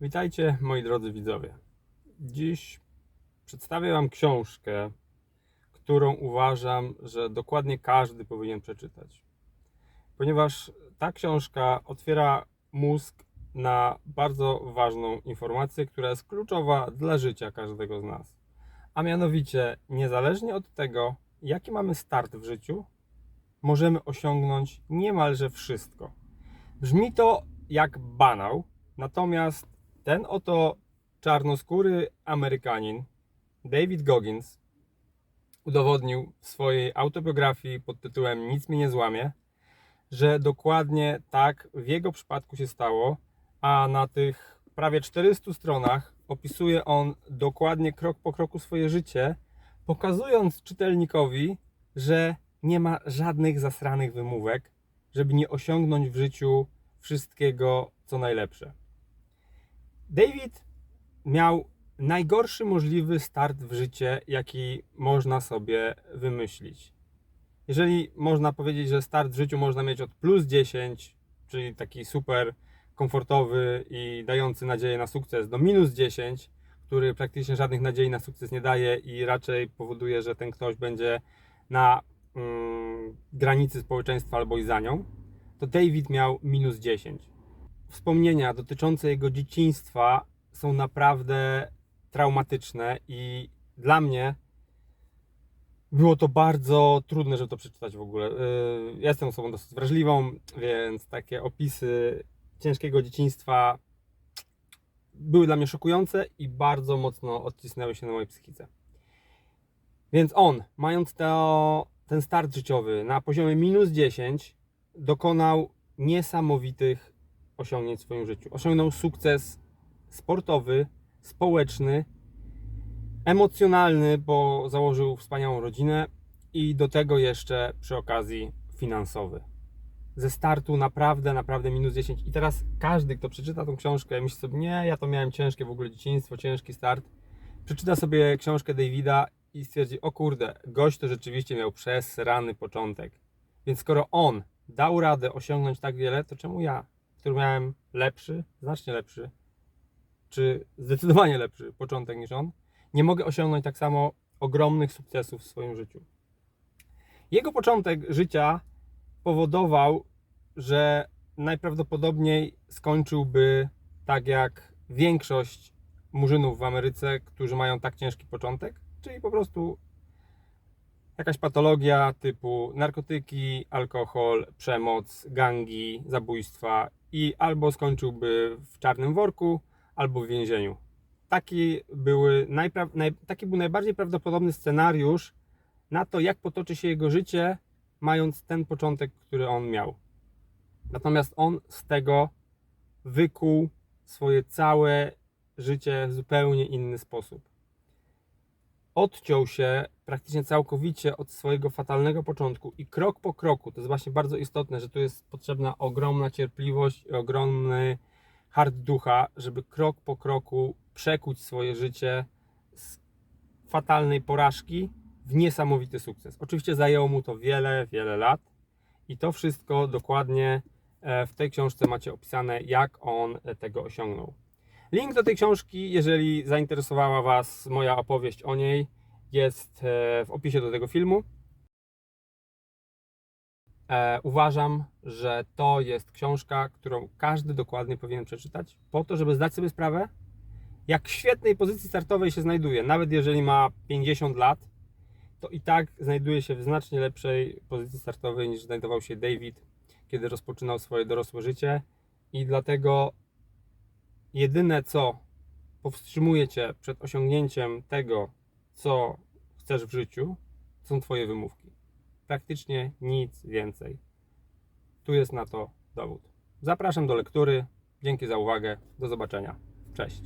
Witajcie moi drodzy widzowie. Dziś przedstawię Wam książkę, którą uważam, że dokładnie każdy powinien przeczytać. Ponieważ ta książka otwiera mózg na bardzo ważną informację, która jest kluczowa dla życia każdego z nas. A mianowicie, niezależnie od tego, jaki mamy start w życiu, możemy osiągnąć niemalże wszystko. Brzmi to jak banał, natomiast ten oto czarnoskóry Amerykanin, David Goggins, udowodnił w swojej autobiografii pod tytułem Nic mnie nie złamie, że dokładnie tak w jego przypadku się stało, a na tych prawie 400 stronach opisuje on dokładnie krok po kroku swoje życie, pokazując czytelnikowi, że nie ma żadnych zasranych wymówek, żeby nie osiągnąć w życiu wszystkiego, co najlepsze. David miał najgorszy możliwy start w życie, jaki można sobie wymyślić. Jeżeli można powiedzieć, że start w życiu można mieć od plus 10, czyli taki super komfortowy i dający nadzieję na sukces, do minus 10, który praktycznie żadnych nadziei na sukces nie daje i raczej powoduje, że ten ktoś będzie na mm, granicy społeczeństwa albo i za nią, to David miał minus 10 wspomnienia dotyczące jego dzieciństwa są naprawdę traumatyczne i dla mnie było to bardzo trudne, żeby to przeczytać w ogóle. Yy, Ja jestem osobą dosyć wrażliwą, więc takie opisy ciężkiego dzieciństwa były dla mnie szokujące i bardzo mocno odcisnęły się na mojej psychice. Więc on, mając to, ten start życiowy na poziomie minus 10, dokonał niesamowitych osiągnięć w swoim życiu. Osiągnął sukces sportowy, społeczny, emocjonalny, bo założył wspaniałą rodzinę i do tego jeszcze przy okazji finansowy. Ze startu naprawdę, naprawdę minus 10. I teraz każdy, kto przeczyta tą książkę, myśli sobie, nie, ja to miałem ciężkie w ogóle dzieciństwo, ciężki start. Przeczyta sobie książkę Davida i stwierdzi, o kurde, gość to rzeczywiście miał przesrany początek. Więc skoro on dał radę osiągnąć tak wiele, to czemu ja, który miałem lepszy, znacznie lepszy, czy zdecydowanie lepszy początek niż on, nie mogę osiągnąć tak samo ogromnych sukcesów w swoim życiu. Jego początek życia powodował, że najprawdopodobniej skończyłby tak jak większość murzynów w Ameryce, którzy mają tak ciężki początek, czyli po prostu jakaś patologia typu narkotyki, alkohol, przemoc, gangi, zabójstwa i albo skończyłby w czarnym worku, albo w więzieniu. Taki, były najpra- naj- taki był najbardziej prawdopodobny scenariusz na to, jak potoczy się jego życie, mając ten początek, który on miał. Natomiast on z tego wykuł swoje całe życie w zupełnie inny sposób odciął się praktycznie całkowicie od swojego fatalnego początku i krok po kroku, to jest właśnie bardzo istotne, że tu jest potrzebna ogromna cierpliwość i ogromny hard ducha, żeby krok po kroku przekuć swoje życie z fatalnej porażki w niesamowity sukces. Oczywiście zajęło mu to wiele, wiele lat i to wszystko dokładnie e, w tej książce macie opisane, jak on tego osiągnął. Link do tej książki, jeżeli zainteresowała Was moja opowieść o niej, jest e, w opisie do tego filmu. E, uważam, że to jest książka, którą każdy dokładnie powinien przeczytać, po to, żeby zdać sobie sprawę, jak świetnej pozycji startowej się znajduje. Nawet jeżeli ma 50 lat, to i tak znajduje się w znacznie lepszej pozycji startowej niż znajdował się David, kiedy rozpoczynał swoje dorosłe życie. I dlatego jedyne co powstrzymuje cię przed osiągnięciem tego, co chcesz w życiu, są twoje wymówki. Praktycznie nic więcej. Tu jest na to dowód. Zapraszam do lektury. Dzięki za uwagę. Do zobaczenia. Cześć.